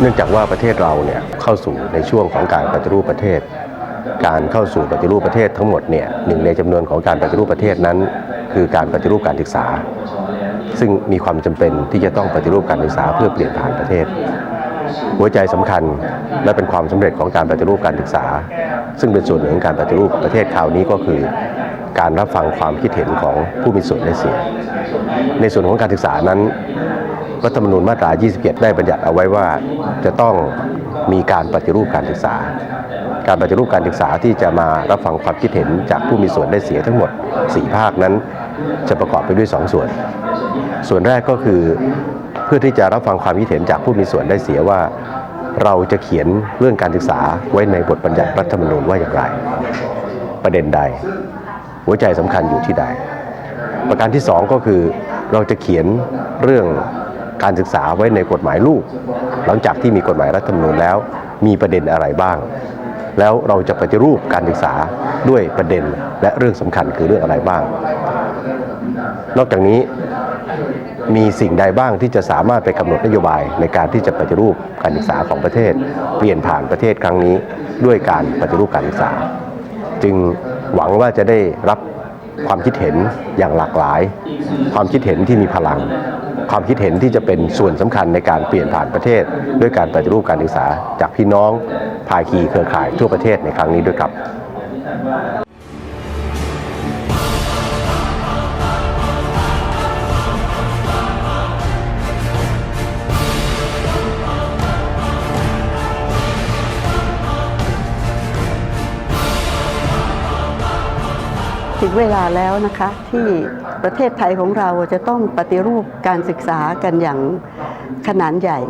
เนื่องจากว่าประเทศเราเนี่ยเข้าสู่ในช่วงของการปฏิรูปประเทศ การเข้าสู่ปฏิรูปประเทศทั้งหมดเนี่ยหนึ่งในจำนวนของการปฏิรูปประเทศนั้น คือการปฏิรูปการศึกษา ซึ่งมีความจำเป็นที่จะต้องปฏิรูปการศึกษาเพื่อเปลี่ยนผ่านประเทศ หัวใจสำคัญและเป็นความสำเร็จของการปฏิรูปการศึกษา ซึ่งเป็นส่วนหนึ่งของการปฏิรูปประเทศคราวนี้ก็คือการรับฟังความคิดเห็นของผู้มีส่วนได้เสีย ในส่วนของการศึกษานั้น รัฐธรรมนูญมาตรา 27 ได้บัญญัติเอาไว้ว่าจะต้องมีการปฏิรูปการศึกษา การปฏิรูปการศึกษาที่จะมารับฟังความคิดเห็นจากผู้มีส่วนได้เสียทั้งหมด 4 ภาคนั้น จะประกอบไปด้วย 2 ส่วน ส่วนแรกก็คือเพื่อที่จะรับฟังความคิดเห็นจากผู้มีส่วนได้เสียว่า เราจะเขียนเรื่องการศึกษาไว้ในบทบัญญัติรัฐธรรมนูญว่าอย่างไร ประเด็นใด หัวใจสำคัญอยู่ที่ใด ประการที่สองก็คือเราจะเขียนเรื่อง การศึกษาไว้ในกฎหมายลูก หลังจากที่มีกฎหมายรัฐธรรมนูญแล้ว มีประเด็นอะไรบ้าง แล้วเราจะปฏิรูปการศึกษาด้วยประเด็นและเรื่องสำคัญคือเรื่องอะไรบ้าง นอกจากนี้มีสิ่งใดบ้างที่จะสามารถไปกำหนดนโยบายในการที่จะปฏิรูปการศึกษาของประเทศ เปลี่ยนผ่านประเทศครั้งนี้ ด้วยการปฏิรูปการศึกษา จึงหวังว่าจะได้รับความคิดเห็นอย่างหลากหลาย ความคิดเห็นที่มีพลัง ความคิดเห็นที่จะเป็นส่วนสำคัญในการเปลี่ยนผ่านประเทศ ด้วยการปฏิรูปการศึกษาจากพี่น้องภาคีเครือข่ายทั่วประเทศในครั้งนี้ด้วยครับ ถึงเวลาแล้วนะคะที่ประเทศไทยของเราจะต้องปฏิรูปการศึกษากันอย่างขนาดใหญ่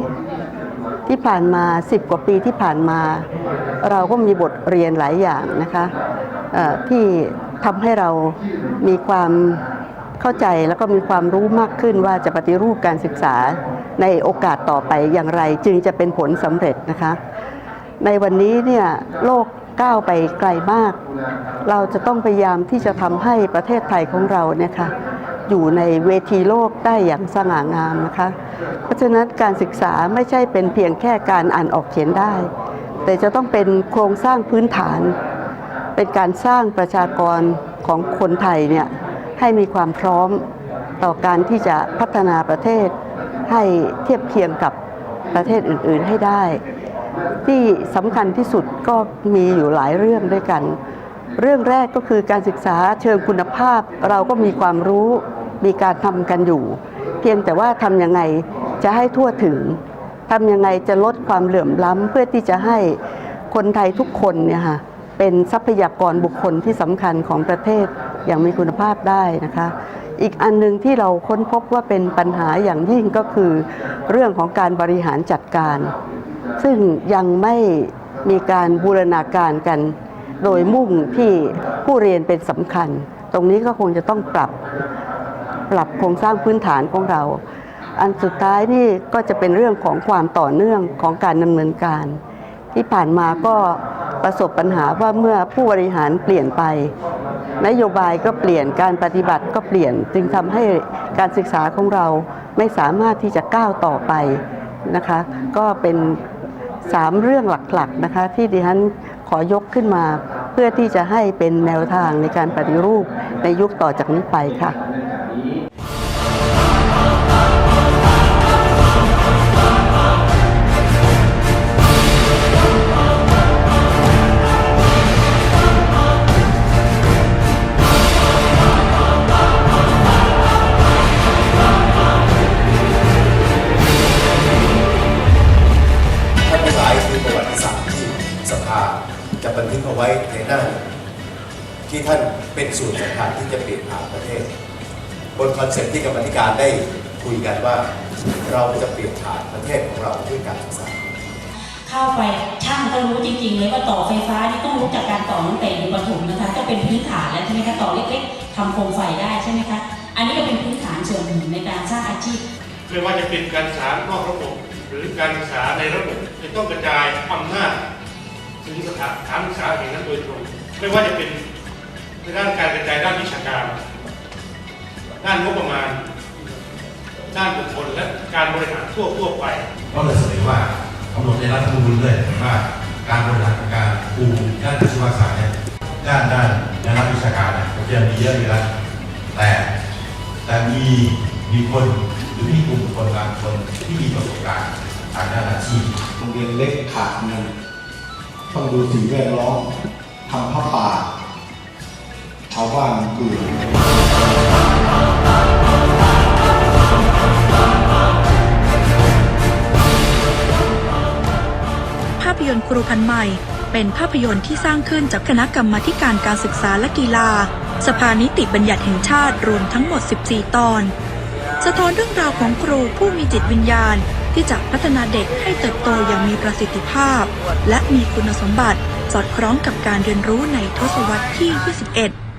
ที่ผ่านมา 10 กว่าปีที่ผ่านมา เราก็มีบทเรียนหลายอย่างนะคะที่ทำให้เรามีความเข้าใจแล้วก็มีความรู้มากขึ้นว่าจะปฏิรูปการศึกษาในโอกาสต่อไปอย่างไรจึงจะเป็นผลสำเร็จนะคะ ในวันนี้เนี่ยโลกก้าวไปไกลมาก เราจะต้องพยายามที่จะทำให้ประเทศไทยของเราเนี่ยค่ะอยู่ในเวทีโลกได้อย่างสง่างามนะคะ เพราะฉะนั้นการศึกษาไม่ใช่เป็นเพียงแค่การอ่านออกเขียนได้ แต่จะต้องเป็นโครงสร้างพื้นฐาน เป็นการสร้างประชากรของคนไทยเนี่ยให้มีความพร้อมต่อการที่จะพัฒนาประเทศให้เทียบเคียงกับประเทศอื่น ๆ ให้ได้ ที่สำคัญที่สุดก็มีอยู่หลายเรื่องด้วยกัน เรื่องแรกก็คือการศึกษาเชิงคุณภาพ เราก็มีความรู้มีการทำกันอยู่ เพียงแต่ว่าทำยังไงจะให้ทั่วถึงทำยังไงจะลดความเหลื่อมล้ำเพื่อที่จะให้คนไทยทุกคนเนี่ยค่ะเป็นทรัพยากรบุคคลที่สำคัญของประเทศอย่างมีคุณภาพได้นะคะ อีกอันหนึงที่เราค้นพบว่าเป็นปัญหาอย่างยิ่งก็คือ เรื่องของการบริหารจัดการ ซึ่งยังไม่มีการบูรณาการกัน โดยมุ่งที่ผู้เรียนเป็นสำคัญ ตรงนี้ก็คงจะต้องปรับปรับโครงสร้างพื้นฐานของเรา อันสุดท้ายนี่ก็จะเป็นเรื่องของความต่อเนื่องของการดำเนินการ ที่ผ่านมาก็ประสบปัญหาว่าเมื่อผู้บริหารเปลี่ยนไป นโยบายก็เปลี่ยนการปฏิบัติก็เปลี่ยน จึงทำให้การศึกษาของเราไม่สามารถที่จะก้าวต่อไปนะคะ ก็เป็น สามเรื่องหลักๆนะคะที่ดิฉันขอยกขึ้นมา เพื่อที่จะให้เป็นแนวทางในการปฏิรูปในยุคต่อจากนี้ไปค่ะ เป็นส่วนสำคัญที่จะเปลี่ยนผ่านประเทศ บนคอนเซ็ปต์ที่กรรมาธิการได้คุยกันว่า เราจะเปลี่ยนผ่านประเทศของเราด้วยการศึกษาเข้าไปช่างก็รู้จริง ๆ เลยว่าต่อไฟฟ้านี่ต้องรู้จักการต่อตั้งแต่อยู่ประถมนะคะก็เป็นพื้นฐานแล้วใช่ไหมคะต่อเล็กๆทำโคมไฟได้ใช่ไหมคะอันนี้ก็เป็นพื้นฐานส่วนหนึ่งในการสร้างอาชีพไม่ว่าจะเป็นการศึกษานอกระบบ หรือการศึกษาในระบบจะต้องกระจายอำนาจถึงสถานฐานศึกษาแห่งนั้นโดยตรงไม่ว่าจะเป็นใน ด้านการกระจายด้านวิชาการ ด้านงบประมาณ ด้านบุคคลและการบริหารทั่วทั่วไป ก็เลยเสนอว่าทำหนดในรัฐธรรมนูญด้วยว่าการบริหารการครูด้านวิศวศาสตร์เนี่ยด้านด้านในนักวิชาการเนี่ยผมจะมีเยอะอยู่แล้วแต่แต่มีมีคนหรือมีกลุ่มคนบางคนที่มีประสบการณ์ทางด้านอาชีพโรงเรียนเล็กขาดเงินต้องดูสิ่งแวดล้อมทำผ้าป่าชาว บ้านอื่นภาพยนตร์ครูพันใหม่ เป็นภาพยนตร์ที่สร้างขึ้นจากคณะกรรมาการการศึกษาและกีฬา สภานิติบัญญัติแห่งชาติรวมทั้งหมด 14 ตอน สะท้อนเรื่องราวของครูผู้มีจิตวิญญาณ ที่จะพัฒนาเด็กให้เติบโตอย่างมีประสิทธิภาพ และมีคุณสมบัติสอดคล้องกับการเรียนรู้ในทศวรรษที่ 21